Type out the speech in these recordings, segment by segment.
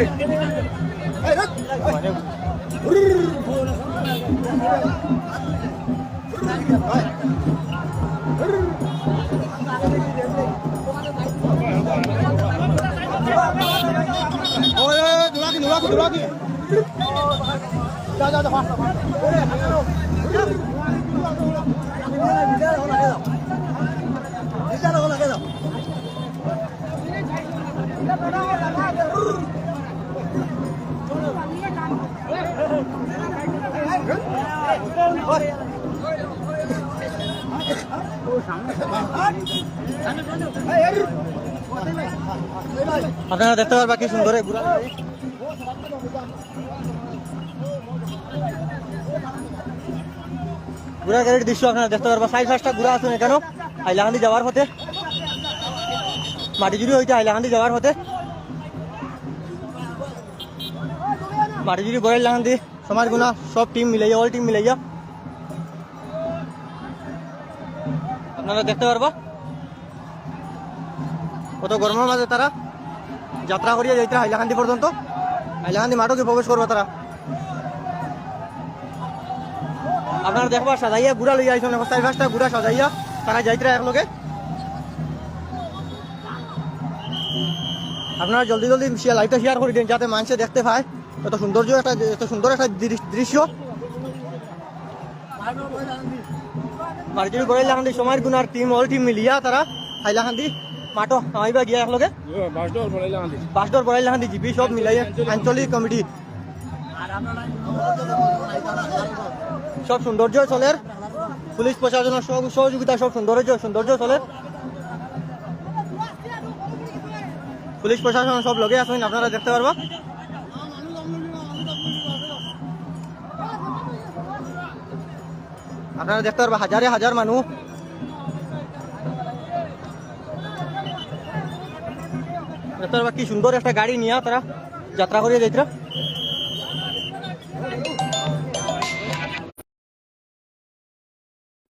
ওরে দৌড়াকি দৌড়াকি দৌড়াকি যা যা যা ফাস্ট ফাস্ট আপনারা দেখতে পারবা কি সুন্দর গাড়ি। গাড়ির দৃশ্য আপনারা দেখতে পারবা সাইড ফার্স্টটা ঘোড়া আসুন এখানে হাইলাকান্দি যাওয়ার পথে। মাটিজুড়ি হইতে হাইলাকান্দি যাওয়ার পথে। মাটিজুড়ি বড়াই লাকান্দি সমাজ গুণা, সব টিম মিলাইয়া অল টিম মিলাইয়া। আপনারা দেখতে পারবা? কত গরমের মাঝে তারা যাত্রা করিয়া যাইতে হাইলাকান্দি পর্যন্ত। হাইলাকান্দি মাঠকে প্রবেশ করব তারা। আপনারা দেখবা, সাজাইয়া গুড়া লইয়া আইসন চারি পাঁচটা গুড়া সাজাইয়া তারা যাইতে একলগে। আপনারা জলদি জলদি লাইভটা শেয়ার করে দিন, যাতে মানুষে দেখতে পায়। এত সৌন্দর্য একটা, এত সুন্দর একটা দৃশ্য। মার্জির গড়াই লাখান্দি সময়ের গুণার টিম অল টিম মিলিয়া তারা হাইলাকান্দি মাটো আমাইবা গিয়া একলগে। বাসডর বড়াই লাখান্দি জিপি সব মিলাইয়া আঞ্চলিক কমিটি সব সৌন্দর্য চলের পুলিশ প্রশাসনের সহ- সহযোগিতা সব সৌন্দর্য সৌন্দর্য চলের। পুলিশ প্রশাসন সব লগে আসেন আপনারা দেখতে পারবা। আপনারা দেখতে পারবা হাজারে হাজার মানুষ। দেখতে পারবা কি সুন্দর একটা গাড়ি নিয়ে তারা যাত্রা করিয়ে যাইতরা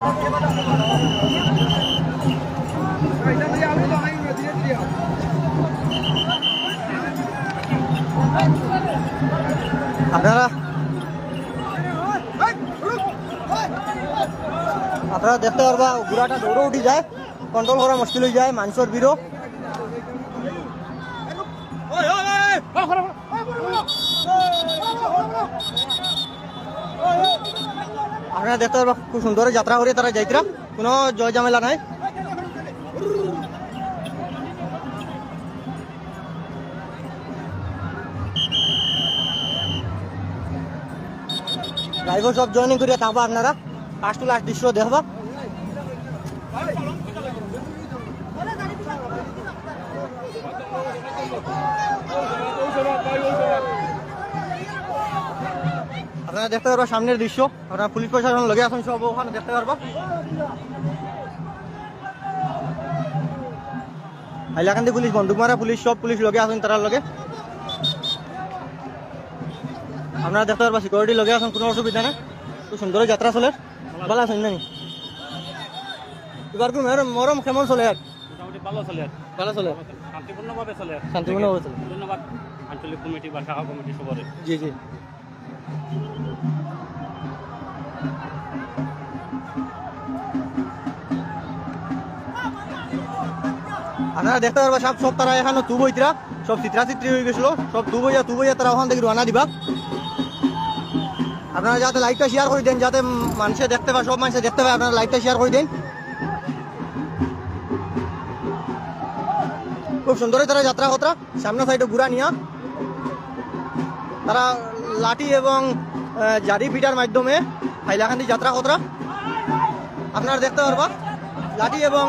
আপনারা আপনারা দেখতে পারবা ঘোড়াটা দৌড়ে উঠি যায় কন্ট্রোল করা মুশকিল হয়ে যায় মানুষের ভিড়ও। আপনারা দেখতে পারবা খুব সুন্দর যাত্রা করে তারা যাইতরা। কোনো জয় ঝামেলা নাই। ড্রাইভার সব জয়েনিং করিয়া থাকবা আপনারা। ফার্স্ট টু লাস্ট দৃশ্য দেখবা আপনারা দেখতে পারবা সামনের দৃশ্য। আপনারা পুলিশ প্রশাসন লগে আসুন সব ওখানে দেখতে পারবা। হাইলাকান্দি পুলিশ বন্দুক মারা পুলিশ, সব পুলিশ লগে আসুন তার লগে। আপনারা দেখতে পারবা সিকিউরিটি লগে আসুন কোনো অসুবিধা নেই। সুন্দর যাত্রা চলে। ভালো আছেন নানি এবার মরম কেমন চলে আর মোটামুটি ভালো চলে আর ভালো চলে। শান্তিপূর্ণভাবে চলে আর শান্তিপূর্ণভাবে চলে। ধন্যবাদ। আঞ্চলিক কমিটি বা শাখা কমিটি সবারে জি জি। আপনারা দেখতে পারবা সব সব তারা এখানে তু বইতরা। সব চিত্রা চিত্রি হয়ে গেছিল। সব তু বইয়া তু বইয়া তারা ওখান থেকে রানা দিবা। আপনারা যাতে লাইকটা শেয়ার করে দেন, যাতে মানুষে দেখতে পায়, সব মানুষে দেখতে পায়, আপনারা লাইকটা শেয়ার করে দেন। খুব সুন্দরই তারা যাত্রা কতরা সামনে সাইডে ঘুরা নিয়া। তারা লাঠি এবং জারি পিটার মাধ্যমে হাইলাকান্দি যাত্রা কতরা আপনারা দেখতে পারবা, লাঠি এবং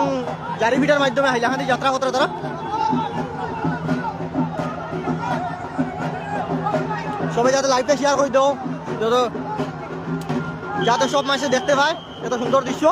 জারি পিটার মাধ্যমে হাইলাকান্দি যাত্রা কতরা তারা। সবাই যাতে লাইভটা শেয়ার করে দাও, যত যাতে সব মানুষে দেখতে পায় এত সুন্দর দৃশ্য।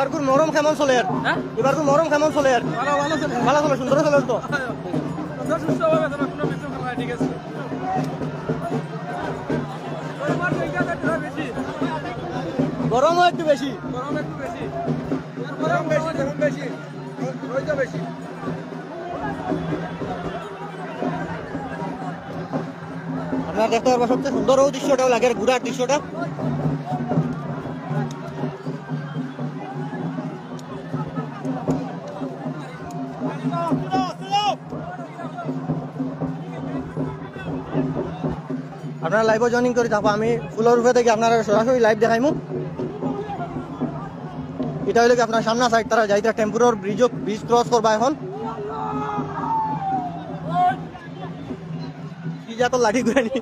এবার কোন মরম কেমন চলে আর। হ্যাঁ? এবার কোন মরম কেমন চলে আর। ভালো ভালো চলে। সুন্দর চলে তো। ঠিক আছে গরমও একটু বেশি। গরম একটু বেশি। গরম বেশি গরম বেশি। রোজা বেশি। আপনারা দেখতে পারব সবচেয়ে সুন্দর দৃশ্যটাও লাগে ঘুরার দৃশ্যটা। আপনারা লাইভও জয়েনিং করে থাকব আমি ফুলের রূপে থেকে আপনারা সরাসরি লাইভ দেখাইমু। এটা হইলে আপনার সামনা সাইড তারা যাইতে টেম্পুরর ব্রিজ ব্রিজ ক্রস করবা এখন। কি যা তো লাঠি করে নি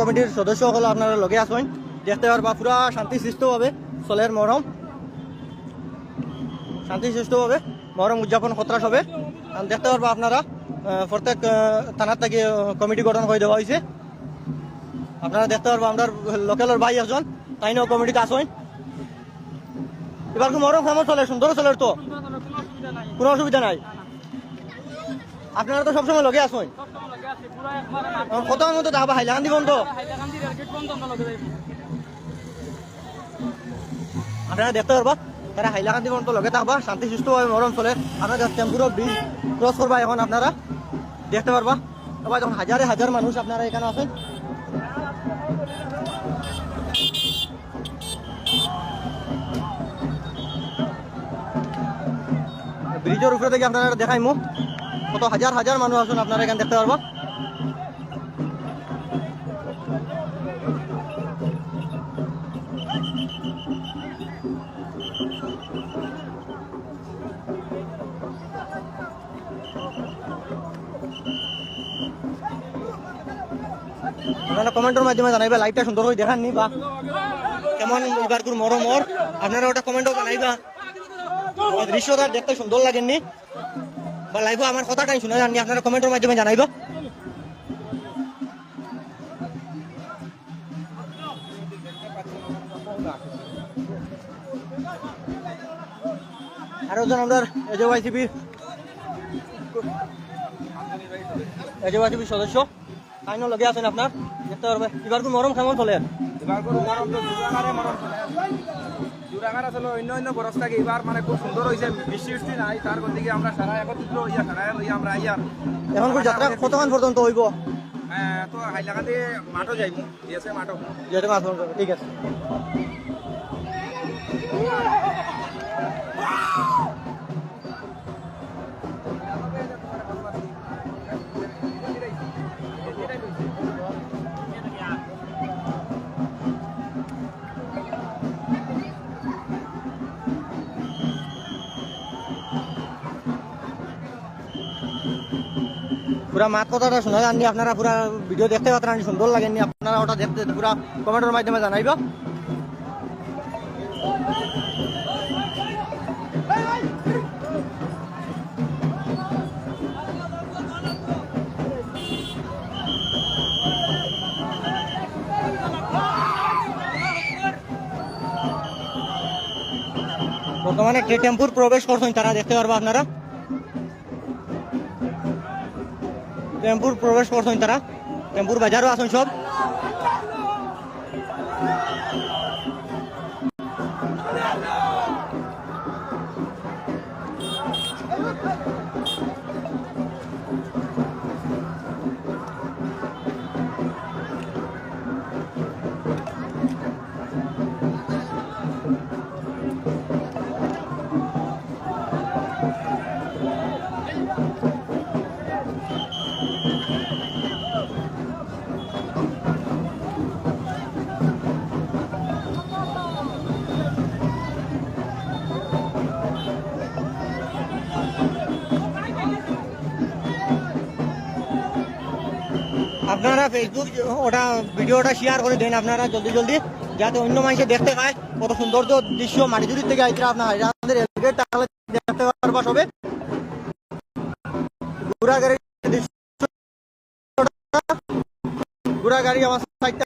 কমিটির সদস্য হলো, আপনারা লগে আসেন, দেখতে পারবা, পুরা শান্তি সৃষ্টভাবে চলের মহরম শান্তি সৃষ্টভাবে মহরম উদযাপন সত্রাস হবে। দেখতে পারবা আপনারা। প্রত্যেক থানার থেকে কমিটি গঠন করে দেওয়া হয়েছে। আপনারা দেখতে পারব আমরা লোকালের ভাই একজন তাই নাও কমিটিতে আসেন এবার কি মহরম কেমন চলে, সুন্দর চলে তো? কোনো অসুবিধা নাই। আপনারা তো সবসময় লগে আসেন কত মতো যাবা হাইলাকান্দি বন্ধ। আপনারা দেখতে পারবা তারা হাইলাকান্দি বন্ধ লগে থাকবা, শান্তি, সুস্থভাবে চলে। আপনারা টেম্পুরো ব্রিজ ক্রস করবা এখন আপনারা। দেখতে পারবা? সবাই যখন হাজারে হাজার মানুষ আপনারা এখানে আছেন ব্রিজের উপরে থেকে আপনারা দেখাইমু। কত হাজার হাজার মানুষ আসুন আপনারা এখানে দেখতে পারবা। আপনারা কমেন্টের মাধ্যমে জানাইবা, লাইভটা সুন্দর করে দেখাননি বা কেমন এবার কোন মরম ওর আপনারা ওটা কমেন্টও জানাইবা। দৃশ্যটা দেখতে সুন্দর লাগেননি। বা লাইভও আমার কথাটাই শুনে যাননি, আপনারা কমেন্টের মাধ্যমে জানাইবা। আরও একজন আমরা এজেওয়াইসিবির এজেওয়াইসিবির সদস্য। আইনও লগে আছেন আপনার দেখতে পারবে এবার কোন মরম কেমন চলে এবার করে মরম তো জোরাগারে মরম চলে জোরাগার আসলে অন্য অন্য বরস থাকে এবার মানে খুব সুন্দর হয়েছে বৃষ্টি বৃষ্টি নাই তার গতিকে আমরা সারা একত্রিত হইয়া সারা লইয়া আমরা আইয়ার এখন কোন যাত্রা কতক্ষণ পর্যন্ত হইব হ্যাঁ, তো হাইলাকান্দি মাঠও যাইব দিয়েছে মাঠও মাছ মাংস ঠিক আছে। পুরা মাত কথাটা শোনা যাননি আপনারা পুরা ভিডিও দেখতে পাত্রান সুন্দর লাগেননি আপনারা ওটা দেখতে পুরা কমেন্টের মাধ্যমে জানাইবা। বর্তমানে টেম্পুর প্রবেশ করছেন, তারা দেখতে পারবা আপনারা। টেম্পুর প্রবেশ করছেন তারা। টেম্পুর বাজারও আসুন সব। আপনারা ফেসবুক ওটা ভিডিওটা শেয়ার করে দেন আপনারা জলদি জলদি, যাতে অন্য মানুষে দেখতে পায় কত সুন্দর দৃশ্য মাটিজুরির থেকে আইতে আপনার আমাদের তাহলে দেখতে পারবা হবে ঘোড়া গাড়ির দৃশ্য ঘোড়া গাড়ি আমার সাইডটা